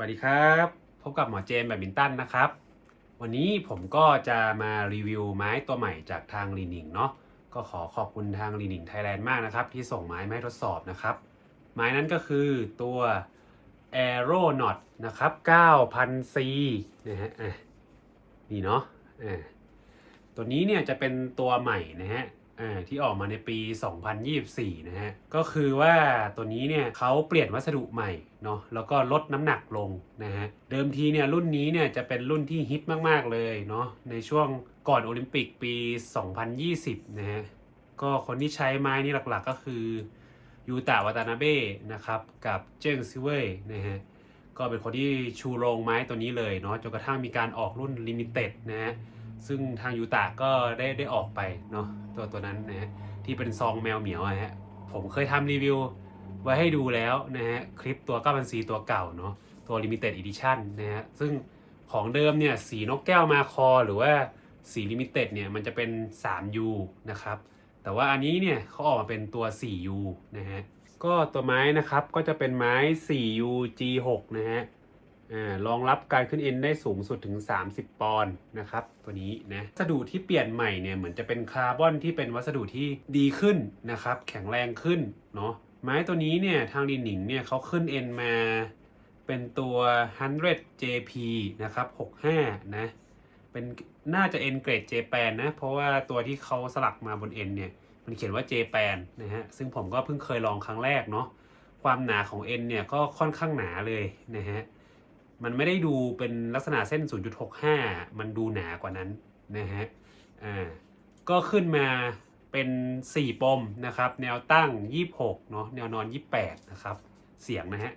วัสดีครับ พบกับหมอเจมแบดมินตันนะครับ วันนี้ผมก็จะมารีวิวไม้ตัวใหม่จากทางลีนิงเนาะก็ขอขอบคุณทางลีนิงไทยแลนด์มากนะครับ ที่ส่งไม้มาทดสอบนะครับ ไม้นั้นก็คือตัว Aeronaut นะครับ 9,000C นะฮะอะนี่เนาะตัวนี้เนี่ยจะเป็นตัวใหม่นะฮะ อ่าที่ออกมาในปี 2024 นะฮะ ก็คือว่าตัวนี้เนี่ยเขาเปลี่ยนวัสดุใหม่เนาะแล้วก็ลดน้ำหนักลงนะฮะ เดิมทีเนี่ยรุ่นนี้เนี่ยจะเป็นรุ่นที่ฮิตมาก ๆ เลยเนาะในช่วงก่อนโอลิมปิกปี 2020 นะฮะ ก็คนที่ใช้ไม้นี้หลักๆก็คือยูตะวาตานาเบะนะครับ กับเจิ้งซิเว่ยนะฮะ ก็เป็นคนที่ชูโรงไม้ตัวนี้เลยเนาะจนกระทั่งมีการออกรุ่นลิมิเต็ดนะฮะ ซึ่งทางยูตะก็ได้ได้ออกไปเนาะตัวตัวนั้นนะฮะที่เป็นซองแมวเหมียวอะฮะผมเคยทำรีวิวไว้ให้ดูแล้วนะฮะคลิปตัว9 0 0 4ตัวเก่าเนาะตัว Limited Edition นะฮะซึ่งของเดิมเนี่ยสีนกแก้วมาคอหรือว่าสี Limited เนี่ยมันจะเป็น 3U นะครับ แต่ว่าอันนี้เนี่ยเขาออกมาเป็นตัว 4U นะฮะ ก็ตัวไม้นะครับก็จะเป็นไม้ 4U G6 นะฮะ รองรับการขึ้นเอ็นได้สูงสุดถึง 30 ปอนด์นะครับ ตัวนี้นะวัสดุที่เปลี่ยนใหม่เนี่ยเหมือนจะเป็นคาร์บอนที่เป็นวัสดุที่ดีขึ้นนะครับ แข็งแรงขึ้นเนาะไม้ตัวนี้เนี่ยทางลินหนิงเนี่ยเขาขึ้นเอ็นมาเป็นตัว 100 JP นะครับ 65 นะ เป็นน่าจะเอ็นเกรด J แปนนะ เพราะว่าตัวที่เขาสลักมาบนเอ็นเนี่ย มันเขียนว่า J แปนนะฮะ ซึ่งผมก็เพิ่งเคยลองครั้งแรกเนาะ ความหนาของเอ็นเนี่ยก็ค่อนข้างหนาเลยนะฮะ มันไม่ได้ดูเป็นลักษณะเส้น 0.65 มันดูหนากว่านั้นนะฮะ อ่า ก็ขึ้นมาเป็น 4 ปมนะครับ แนวตั้ง 26 เนาะ แนวนอน 28 นะครับ เสียงนะฮะ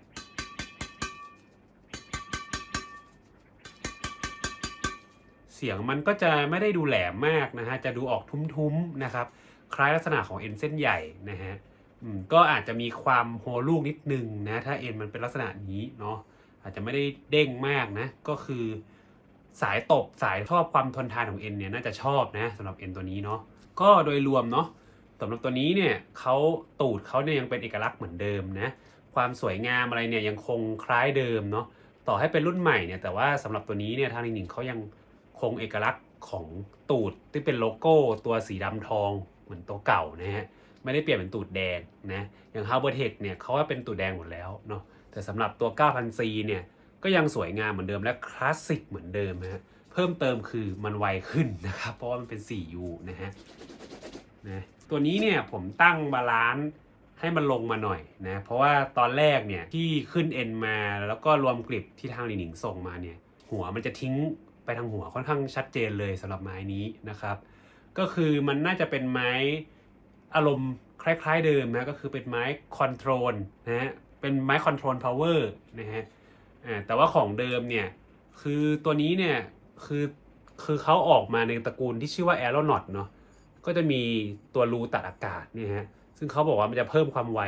เสียงมันก็จะไม่ได้ดูแหลมมากนะฮะ จะดูออกทุ้มๆนะครับ คล้ายลักษณะของเอ็นเส้นใหญ่นะฮะอืมก็อาจจะมีความโฮลูกนิดนึงนะ ถ้าเอ็นมันเป็นลักษณะนี้เนาะ อาจจะไม่ได้เด้งมากนะ ก็คือสายตบสายชอบความทนทานของเอ็นเนี่ยน่าจะชอบนะสำหรับเอ็นตัวนี้เนาะก็โดยรวมเนาะสำหรับตัวนี้เนี่ยเขาตูดเขาเนี่ยยังเป็นเอกลักษณ์เหมือนเดิมนะความสวยงามอะไรเนี่ยยังคงคล้ายเดิมเนาะต่อให้เป็นรุ่นใหม่เนี่ยแต่ว่าสำหรับตัวนี้เนี่ยทางลิงหนิงเขายังคงเอกลักษณ์ของตูดที่เป็นโลโก้ตัวสีดำทองเหมือนตัวเก่านะฮะไม่ได้เปลี่ยนเป็นตูดแดงนะอย่าง h a r b o r t e c เนี่ยเขาว่าเป็นตูดแดงหมดแล้วเนาะ แต่สำหรับตัว 9,000C เนี่ยก็ยังสวยงามเหมือนเดิมและคลาสสิกเหมือนเดิมนะฮะเพิ่มเติมคือมันไวขึ้นนะครับ เพราะว่ามันเป็น 4U นะฮะนะตัวนี้เนี่ยผมตั้งบาลานซ์ให้มันลงมาหน่อยนะ เพราะว่าตอนแรกเนี่ยที่ขึ้นเอ็นมาแล้วก็รวมกริบที่ทางลินิงส่งมาเนี่ยหัวมันจะทิ้งไปทางหัวค่อนข้างชัดเจนเลยสำหรับไม้นี้นะครับ ก็คือมันน่าจะเป็นไม้อารมณ์คล้ายๆเดิมนะก็คือเป็นไม้คอนโทรลนะฮะ เป็นไม้คอนโทรลพาวเวอร์นะฮะอ่าแต่ว่าของเดิมเนี่ย คือตัวนี้เนี่ย คือคือเขาออกมาในตระกูลที่ชื่อว่า Aeronaut เนาะก็จะมีตัวรูตัดอากาศเนี่ยฮะซึ่งเขาบอกว่ามันจะเพิ่มความไว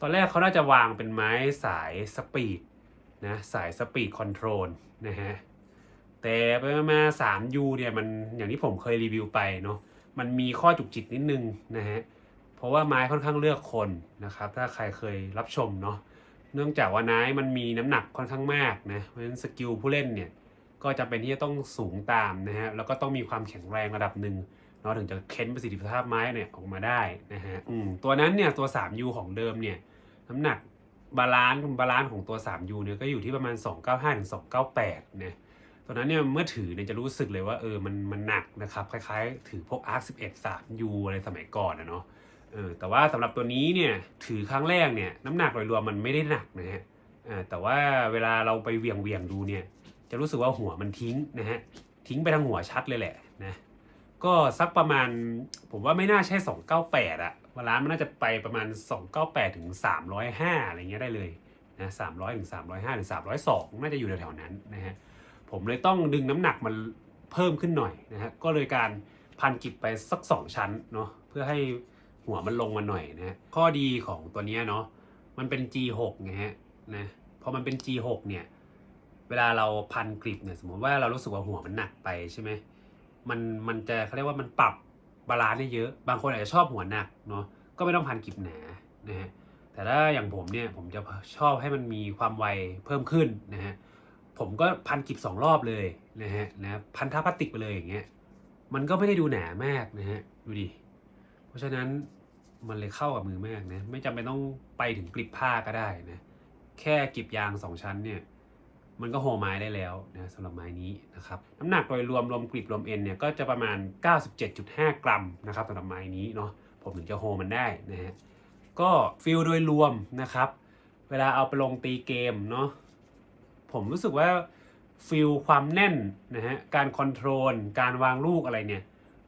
ตอนแรกเขาน่าจะวางเป็นไม้สายสปีดนะสายสปีดคอนโทรลนะฮะแต่ไปมา 3U เนี่ยมันอย่างที่ผมเคยรีวิวไปเนาะมันมีข้อจุกจิกนิดนึงนะฮะ เพราะว่าไม้ค่อนข้างเลือกคนนะครับ ถ้าใครเคยรับชมเนาะเนื่องจากว่าไม้มันมีน้ำหนักค่อนข้างมากนะเพราะฉะนั้นสกิลผู้เล่นเนี่ยก็จำเป็นที่จะต้องสูงตามนะฮะแล้วก็ต้องมีความแข็งแรงระดับหนึ่งเนาะถึงจะเค้นประสิทธิภาพไม้เนี่ยออกมาได้นะฮะอืมตัวนั้นเนี่ยตัว 3U ของเดิมเนี่ยน้ำหนักบาลานซ์บาลานซ์ของตัว 3U เนี่ยก็อยู่ที่ประมาณ 295ถึง298นะตัวนั้นเนี่ยเมื่อถือเนี่ยจะรู้สึกเลยว่าเออมันมันหนักนะครับ คล้ายๆ ถือพวก Arc 11 3U อะไรสมัยก่อนนะเนาะ เออแต่ว่าสำหรับตัวนี้เนี่ยถือครั้งแรกเนี่ยน้ำหนักโดยรวมมันไม่ได้หนักนะฮะอ่าแต่ว่าเวลาเราไปเวียงเวียงดูเนี่ยจะรู้สึกว่าหัวมันทิ้งนะฮะทิ้งไปทางหัวชัดเลยแหละนะก็สักประมาณผมว่าไม่น่าใช่ 298อะเวลามันน่าจะไปประมาณ 298ถึง305อะไรเงี้ยได้เลยนะ300ถึง305ถึง302น่าจะอยู่แถวๆนั้นนะฮะผมเลยต้องดึงน้ำหนักมันเพิ่มขึ้นหน่อยนะฮะก็เลยการพันกิบไปสัก 2 ชั้นเนาะเพื่อให้ หัวมันลงมาหน่อยนะฮะข้อดีของตัวเนี้ยเนาะมันเป็น G6 ไงฮะนะพอมันเป็น G6 เนี่ยเวลาเราพันกริบเนี่ยสมมติว่าเรารู้สึกว่าหัวมันหนักไปใช่ไหมมันมันจะเขาเรียกว่ามันปรับบาลานซ์ได้เยอะ บางคนอาจจะชอบหัวหนักเนาะก็ไม่ต้องพันกริบหนานะฮะแต่ถ้าอย่างผมเนี่ยผมจะชอบให้มันมีความไวเพิ่มขึ้นนะฮะผมก็พันกิบสองรอบเลยนะฮะนะพันทับพลาสติกไปเลยอย่างเงี้ยมันก็ไม่ได้ดูหนามากนะฮะดูดิเพราะฉะนั้น มันเลยเข้ากับมือมากนะไม่จำเป็นต้องไปถึงกลิบผ้าก็ได้นะแค่กลิบยางสองชั้นเนี่ยมันก็โฮไม้ได้แล้วนะสำหรับไม้นี้นะครับน้ำหนักโดยรวมรวมกลีบรวมเอ็นเนี่ยก็จะประมาณ 97.5 กรัมนะครับสำหรับไม้นี้เนาะผมถึงจะโฮมันได้นะฮะก็ฟิลโดยรวมนะครับ เวลาเอาไปลงตีเกมเนาะผมรู้สึกว่าฟิลความแน่นนะฮะการคอนโทรล การวางลูกอะไรเนี่ย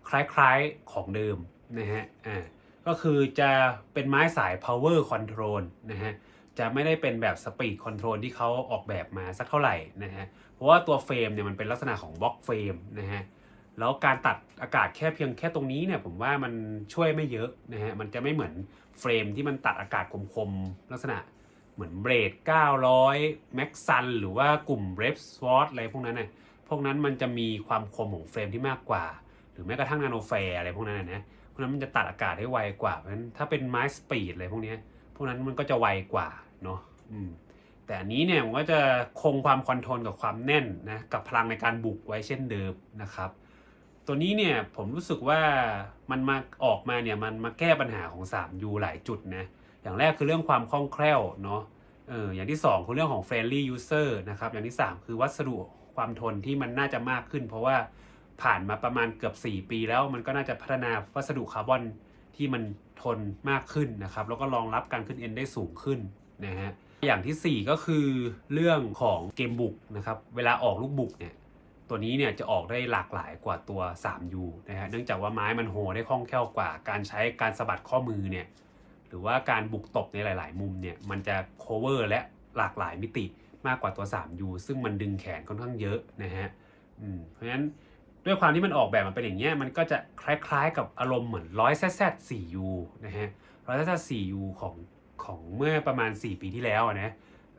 คล้ายๆของเดิมนะฮะอ่า ก็คือจะเป็นไม้สาย power control นะฮะ จะไม่ได้เป็นแบบ speed control ที่เขาออกแบบมาสักเท่าไหร่นะฮะ เพราะว่าตัวเฟรมเนี่ยมันเป็นลักษณะของบล็อกเฟรมนะฮะ แล้วการตัดอากาศแค่เพียงแค่ตรงนี้เนี่ยผมว่ามันช่วยไม่เยอะนะฮะ มันจะไม่เหมือนเฟรมที่มันตัดอากาศคมๆลักษณะเหมือนเบรด 900 Max Sun หรือว่ากลุ่ม r e p Sword อะไรพวกนั้นน่ะพวกนั้นมันจะมีความคมของเฟรมที่มากกว่า รือแม้กระทั่งนาโนแฟร์อะไรพวกนั้นนะพวกนั้นมันจะตัดอากาศได้ไวกว่าเพราะฉะนั้นถ้าเป็นไม้สปีดอะไรพวกนี้พวกนั้นมันก็จะไวกว่าเนาะแต่อันนี้เนี่ยผมก็จะคงความคอนโทรลกับความแน่นนะกับพลังในการบุกไว้เช่นเดิมนะครับ ตัวนี้เนี่ยผมรู้สึกว่ามันมาออกมาเนี่ยมันมาแก้ปัญหาของ 3U หลายจุดนะอย่างแรกคือเรื่องความคล่องแคล่วเนาะเอออย่างที่ 2 คือเรื่องของ friendly user นะครับ อย่างที่ 3 คือวัสดุความทนที่มันน่าจะมากขึ้น เพราะว่า ผ่านมาประมาณเกือบ 4 ปีแล้วมันก็น่าจะพัฒนาวัสดุคาร์บอนที่มันทนมากขึ้นนะครับ แล้วก็รองรับการขึ้นเอ็นได้สูงขึ้นนะฮะอย่างทีสี่ 4 ก็คือเรื่องของเกมบุกนะครับเวลาออกลูกบุกเนี่ยตัวนี้เนี่ยจะออกได้หลากหลายกว่าตัว 3U นะฮะเนื่องจากว่าไม้มันโหได้คล่องแคล่วกว่า การใช้การสะบัดข้อมือเนี่ยหรือว่าการบุกตบในหลาย ๆ มุมเนี่ยมันจะ cover และหลากหลายมิติมากกว่าตัว 3U ซึ่งมันดึงแขนค่อนข้างเยอะนะฮะเพราะฉะนั้น ด้วยความที่มันออกแบบมาเป็นอย่างเงี้ยมันก็จะคล้ายๆ กับอารมณ์เหมือน100 ZZ 4U นะฮะ100 ZZ 4U ของของเมื่อประมาณ 4 ปีที่แล้วนะ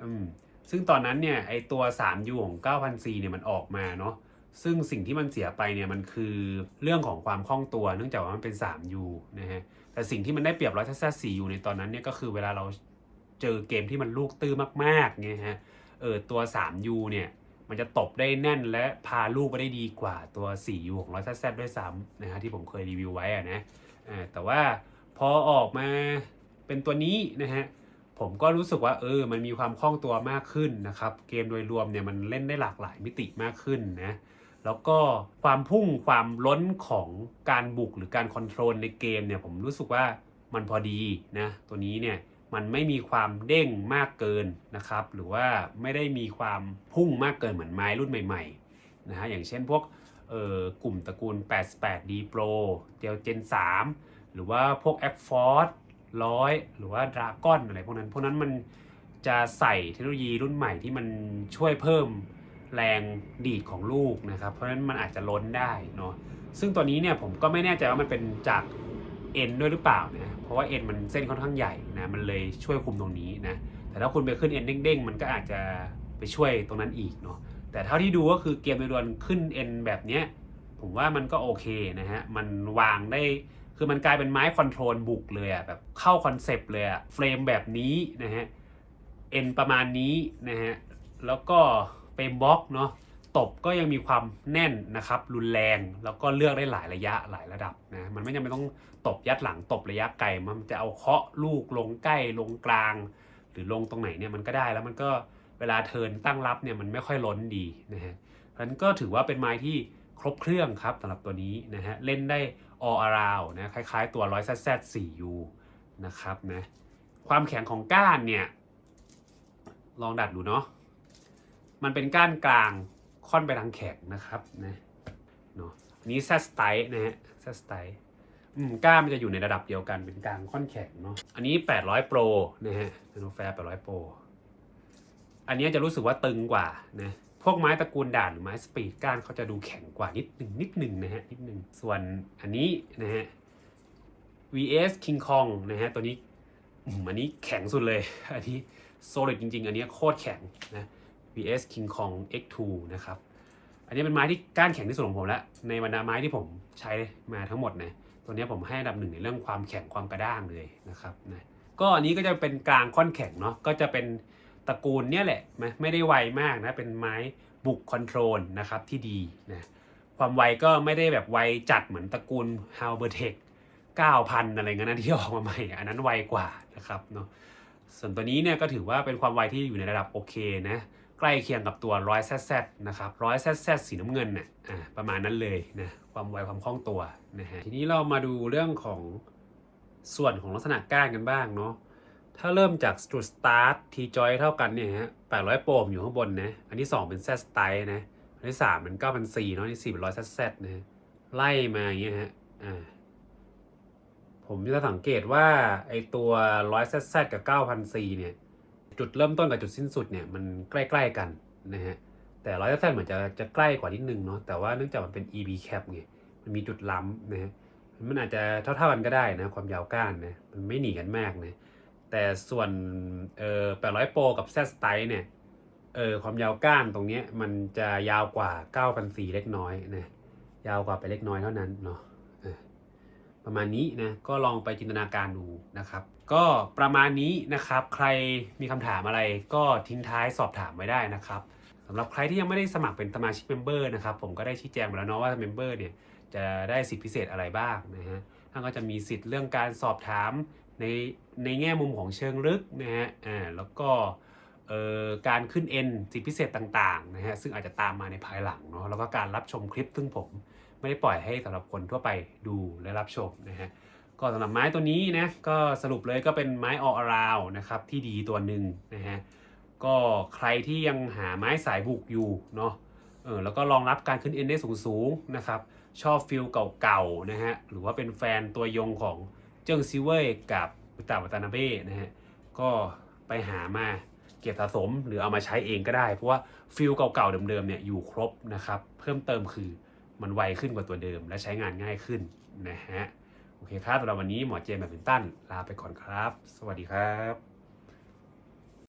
อืมซึ่งตอนนั้นเนี่ยไอตัว 3U ของ 9,000C เนี่ยมันออกมาเนาะซึ่งสิ่งที่มันเสียไปเนี่ยมันคือเรื่องของความคล่องตัวเนื่องจากว่ามันเป็น 3U นะฮะแต่สิ่งที่มันได้เปรียบร้อยทัศสี่ยูในตอนนั้นเนี่ยก็คือเวลาเราเจอเกมที่มันลูกตื้อมากๆเนี่ยฮะเออตัว 3U เนี่ย มันจะตบได้แน่นและพาลูกไปได้ดีกว่าตัว 4U ของร้อยทัศด้วยซ้ำนะฮะที่ผมเคยรีวิวไว้อะนะแต่ว่าพอออกมาเป็นตัวนี้นะฮะผมก็รู้สึกว่าเออ มันมีความคล่องตัวมากขึ้นนะครับ เกมโดยรวมเนี่ยมันเล่นได้หลากหลายมิติมากขึ้นนะแล้วก็ความพุ่งความล้นของการบุกหรือการคอนโทรลในเกมเนี่ยผมรู้สึกว่ามันพอดีนะตัวนี้เนี่ย มันไม่มีความเด้งมากเกินนะครับ หรือว่าไม่ได้มีความพุ่งมากเกินเหมือนไม้รุ่นใหม่ๆนะฮะอย่างเช่นพวกเอ่อกลุ่มตระกูล 88D Pro เจลเจน3 หรือว่าพวก a c f o r c e ร้อยหรือว่า Dragon อะไรพวกนั้น พวกนั้นมันจะใส่เทคโนโลยีรุ่นใหม่ที่มันช่วยเพิ่มแรงดีดของลูกนะครับ เพราะฉะนั้นมันอาจจะล้นได้เนาะซึ่งตัวนี้เนี่ยผมก็ไม่แน่ใจว่ามันเป็นจาก เอ็นด้วยหรือเปล่านะเพราะว่าเอ็นมันเส้นค่อนข้างใหญ่นะมันเลยช่วยคุมตรงนี้นะแต่ถ้าคุณไปขึ้นเอ็นเด้งๆมันก็อาจจะไปช่วยตรงนั้นอีกเนาะแต่เท่าที่ดูก็คือเกมโดยรวมขึ้นเอ็นแบบเนี้ยผมว่ามันก็โอเคนะฮะมันวางได้คือมันกลายเป็นไม้คอนโทรลบุกเลยอะแบบเข้าคอนเซปต์เลยอะเฟรมแบบนี้นะฮะเอ็นประมาณนี้นะฮะแล้วก็เฟรมบล็อกเนาะ ตบก็ยังมีความแน่นนะครับ รุนแรงแล้วก็เลือกได้หลายระยะหลายระดับนะมันไม่จำเป็นต้องตบยัดหลังตบระยะไกลมันจะเอาเคาะลูกลงใกล้ลงกลาง หรือลงตรงไหนเนี่ยมันก็ได้แล้วมันก็เวลาเทินตั้งรับเนี่ยมันไม่ค่อยล้นดีนะฮะนั้นก็ถือว่าเป็นไม้ที่ครบเครื่องครับสำหรับตัวนี้นะฮะเล่นได้ all around นะคล้ายๆตัว100 ZZ 4U นะครับนะความแข็งของก้านเนี่ยลองดัดดูเนาะมันเป็นก้านกลาง ค่อนไปทางแข็งนะครับนะเนาะอันนี้แซสไตนะฮะแซสไตอืมก้านมันจะอยู่ในระดับเดียวกันเป็นกลางค่อนแข็งเนาะอันนี้ 800 Pro นะฮะนาโนแฟร์800 Pro อันนี้จะรู้สึกว่าตึงกว่านะพวกไม้ตระกูลด่านหรือไม้สปีดก้านเขาจะดูแข็งกว่านิดหนึ่งนิดหนึ่งนะฮะนิดหนึ่งส่วนอันนี้นะฮะ VS King Kong นะฮะตัวนี้อืมอันนี้แข็งสุดเลย อันนี้ solid จริง ๆ อันนี้โคตรแข็งนะ VS King Kong X2 นะครับ อันนี้เป็นไม้ที่ก้านแข็งที่สุดของผมแล้ว ในบรรดาไม้ที่ผมใช้มาทั้งหมดนะตัวนี้ผมให้อันดับหนึ่งในเรื่องความแข็งความกระด้างเลยนะครับนะก็อันนี้ก็จะเป็นกลางค่อนแข็งเนาะก็จะเป็นตระกูลเนี่ยแหละไม่ไม่ได้ไวมากนะเป็นไม้บุกคอนโทรลนะครับที่ดีนะความไวก็ไม่ได้แบบไวจัดเหมือนตระกูล h a l b e r t e c 9,000 อะไรเงี้ยนะที่ออกมาใหม่ อันนั้นไวกว่านะครับเนาะส่วนตัวนี้เนี่ยก็ถือว่าเป็นความไวที่อยู่ในระดับโอเคนะ ใกล้เคียงกับตัว100 ZZ นะครับ100 ZZ สีน้ำเงินเน่ะอ่าประมาณนั้นเลยนะความไวความคล่องตัวนะฮะทีนี้เรามาดูเรื่องของส่วนของลักษณะก้านกันบ้างเนาะถ้าเริ่มจากจุดสตาร์ททีจอยเท่ากันเนี่ยฮะ800โปรมอยู่ข้างบนนะอันที่ 2 เป็น Z style นะอันที่3เป็น9,400เนาะอันที่4เป็น100 ZZ นะฮะไล่มาอย่างเงี้ยฮะอ่าผมจะสังเกตว่าไอตัว 100ZZ กับ9,004เนี่ย จุดเริ่มต้นกับจุดสิ้นสุดเนี่ยมันใกล้ๆกันนะฮะแต่ 100ZZ เหมือนจะจะใกล้กว่านิดนึงเนาะแต่ว่าเนื่องจากมันเป็น EB cap ไงมันมีจุดล้ำนะฮะมันอาจจะเท่าๆกันก็ได้นะความยาวก้านนะมันไม่หนีกันมากนะแต่ส่วนเอ่อ800 Pro กับ Z Style เนี่ยเออความยาวก้านตรงนี้มันจะยาวกว่า9,004เล็กน้อยนะยาวกว่าไปเล็กน้อยเท่านั้นเนาะประมาณนี้นะก็ลองไปจินตนาการดูนะครับ ก็ประมาณนี้นะครับ ใครมีคำถามอะไรก็ทิ้งท้ายสอบถามไว้ได้นะครับสำหรับใครที่ยังไม่ได้สมัครเป็นสมาชิกเมมเบอร์นะครับผมก็ได้ชี้แจงไปแล้วเนาะว่าเมมเบอร์เนี่ยจะได้สิทธิพิเศษอะไรบ้างนะฮะท่านก็จะมีสิทธิ์เรื่องการสอบถามในในแง่มุมของเชิงลึกนะฮะอ่าแล้วก็เอ่อการขึ้นเอ็นสิทธิพิเศษต่างๆนะฮะซึ่งอาจจะตามมาในภายหลังเนาะแล้วก็การรับชมคลิปซึ่งผมไม่ได้ปล่อยให้สำหรับคนทั่วไปดูและรับชมนะฮะ ก็สำหรับไม้ตัวนี้นะก็สรุปเลยก็เป็นไม้ออราวนะครับที่ดีตัวหนึ่งนะฮะก็ใครที่ยังหาไม้สายบุกอยู่เนาะเออแล้วก็รองรับการขึ้นเอ็นได้สูงๆนะครับชอบฟิลเก่าๆนะฮะหรือว่าเป็นแฟนตัวยงของเจิ้งซิเว่ยกับอุตาวัตานาเบ้นะฮะก็ไปหามาเก็บสะสมหรือเอามาใช้เองก็ได้ เพราะว่าฟิลเก่าๆเดิมๆเนี่ยอยู่ครบนะครับเพิ่มเติมคือมันไวขึ้นกว่าตัวเดิมและใช้งานง่ายขึ้นนะฮะ โอเคครับสำหรับวันนี้หมอเจมส์แบบมินตันลาไปก่อนครับ สวัสดีครับ